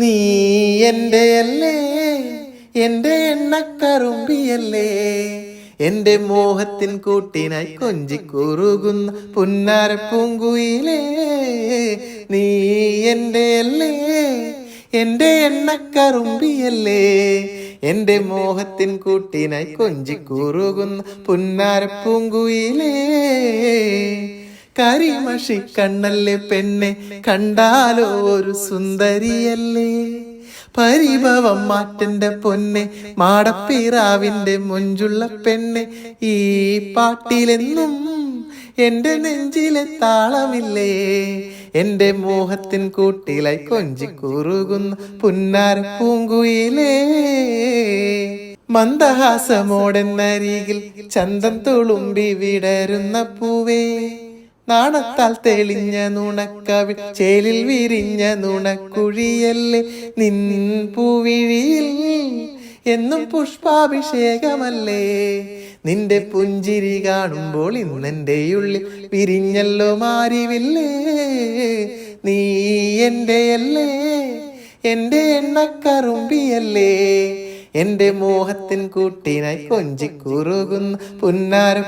നീ എന്റെ അല്ലേ? എന്റെ എണ്ണക്കറുമ്പിയല്ലേ? എന്റെ മോഹത്തിൻ കൂട്ടിനായി കൊഞ്ചിക്കുറുകുന്ന പുന്നാര പൂങ്കുയിലേ നീ എന്റെ അല്ലേ? എന്റെ എണ്ണക്കറുമ്പിയല്ലേ? എന്റെ മോഹത്തിൻ കൂട്ടിനായി കൊഞ്ചിക്കുറുകുന്ന പുന്നാര പൂങ്കുയിലേ കരിമഷി കണ്ണല്ലേ പെണ്ണെ കണ്ടാലോ ഒരു സുന്ദരിയല്ലേ? പരിഭവം മാറ്റന്റെ പൊന്നെ മാടപ്പീറാവിന്റെ മുഞ്ചുള്ള പെണ്ണെ ഈ പാട്ടിലെന്നും എന്റെ നെഞ്ചിലെ താളമില്ലേ? എന്റെ മോഹത്തിൻ കൂട്ടിലായി കൊഞ്ചിക്കുറുകുന്ന പുന്നാര പൂങ്കുയിലേ. മന്ദഹാസമോടെന്നരികിൽ ചന്തം തുളുമ്പി വിടരുന്ന പൂവേ. നാണത്താൽ തെളിഞ്ഞ നുണക്കവിൽ ചേലിൽ വിരിഞ്ഞ നുണക്കുഴിയല്ലേ നിൻ പൂവിഴിയിൽ? എന്നും പുഷ്പാഭിഷേകമല്ലേ? നിന്റെ പുഞ്ചിരി കാണുമ്പോൾ ഇന്നെന്റെ ഉള്ളിൽ വിരിഞ്ഞല്ലോ മാറിവില്ലേ നീ എന്റെ അല്ലേ എന്റെ എണ്ണക്കറുമ്പിയല്ലേ? എന്റെ മോഹത്തിൻ കൂട്ടിനായി കൊഞ്ചിക്കുറുകുന്ന പുന്നാര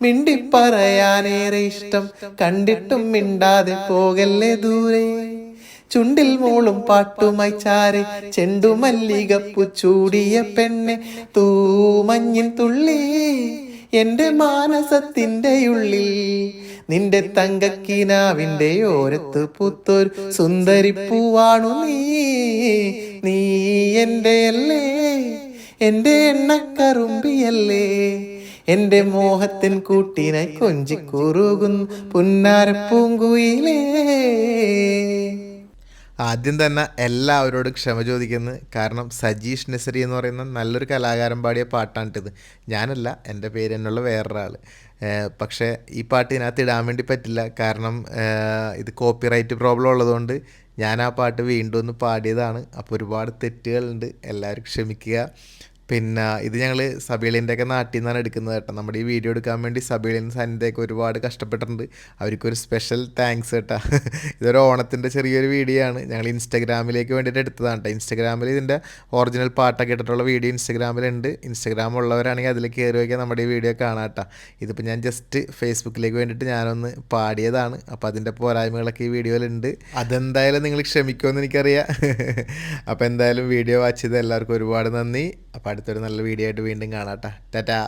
പൂങ്കുയിലേ മിണ്ടിപ്പറയാനേറെ ഇഷ്ടം കണ്ടിട്ടും മിണ്ടാതെ പോകല്ലേ ദൂരെ. ചുണ്ടിൽ മൂളും പാട്ടുമായി ചാരെ ചെണ്ടുമല്ലികപ്പു ചൂടിയ പെണ്ണെ തൂമഞ്ഞിൻ തുള്ളി. എന്റെ മാനസത്തിന്റെ ഉള്ളിൽ നിന്റെ തങ്കക്കിനാവിന്റെ ഓരത്ത് പുത്തൊരു സുന്ദരി പൂവാണു നീ. നീ എന്റെ അല്ലേ എന്റെ എണ്ണക്കറുമ്പിയല്ലേ. എന്റെ മോഹത്തിൻ കൂട്ടിനായി കൊഞ്ചി കുറുകുന്നു പൂങ്കുയിലേ. ആദ്യം തന്നെ എല്ലാവരോടും ക്ഷമ ചോദിക്കുന്നു. കാരണം സജീഷ് നസരി എന്ന് പറയുന്ന നല്ലൊരു കലാകാരൻ പാടിയ പാട്ടാണിട്ടിത്. ഞാനല്ല എന്റെ പേര് എന്നുള്ള വേറൊരാൾ പക്ഷേ ഈ പാട്ട് ഇതിനകത്ത് ഇടാൻ വേണ്ടി പറ്റില്ല. കാരണം ഇത് കോപ്പിറൈറ്റ് പ്രോബ്ലം ഉള്ളതുകൊണ്ട് ഞാൻ ആ പാട്ട് വീണ്ടും ഒന്ന് പാടിയതാണ്. അപ്പോൾ ഒരുപാട് തെറ്റുകളുണ്ട്. എല്ലാവരും ക്ഷമിക്കുക. പിന്നെ ഇത് ഞങ്ങൾ സബീളിന്റെ ഒക്കെ നാട്ടിൽ നിന്നാണ് എടുക്കുന്നത് കേട്ടോ. നമ്മുടെ ഈ വീഡിയോ എടുക്കാൻ വേണ്ടി സബീളിൻ സനിതയൊക്കെ ഒരുപാട് കഷ്ടപ്പെട്ടിട്ടുണ്ട്. അവർക്കൊരു സ്പെഷ്യൽ താങ്ക്സ് കേട്ടോ. ഇതൊരു ഓണത്തിന്റെ ചെറിയൊരു വീഡിയോ ആണ്. ഞങ്ങൾ ഇൻസ്റ്റാഗ്രാമിലേക്ക് വേണ്ടിയിട്ട് എടുത്തതാണ് കേട്ടോ. ഇൻസ്റ്റാഗ്രാമിൽ ഇതിന്റെ ഒറിജിനൽ പാട്ടൊക്കെ ഇട്ടിട്ടുള്ള വീഡിയോ ഇൻസ്റ്റാഗ്രാമിലുണ്ട്. ഇൻസ്റ്റാഗ്രാം ഉള്ളവരാണെങ്കിൽ അതിൽ കയറി വയ്ക്കാൻ നമ്മുടെ ഈ വീഡിയോ കാണാം കേട്ടോ. ഇതിപ്പോൾ ഞാൻ ജസ്റ്റ് ഫേസ്ബുക്കിലേക്ക് വേണ്ടിയിട്ട് ഞാനൊന്ന് പാടിയതാണ്. അപ്പോൾ അതിന്റെ പോരായ്മകളൊക്കെ ഈ വീഡിയോയിലുണ്ട് അതെന്തായാലും നിങ്ങൾ ക്ഷമിക്കുമെന്ന് എനിക്കറിയാം. അപ്പോൾ എന്തായാലും വീഡിയോ വാച്ച് ചെയ്ത് എല്ലാവർക്കും ഒരുപാട് നന്ദി. അപ്പോൾ അടുത്തൊരു നല്ല വീഡിയോ ആയിട്ട് വീണ്ടും കാണാം കേട്ടോ ടാറ്റാ.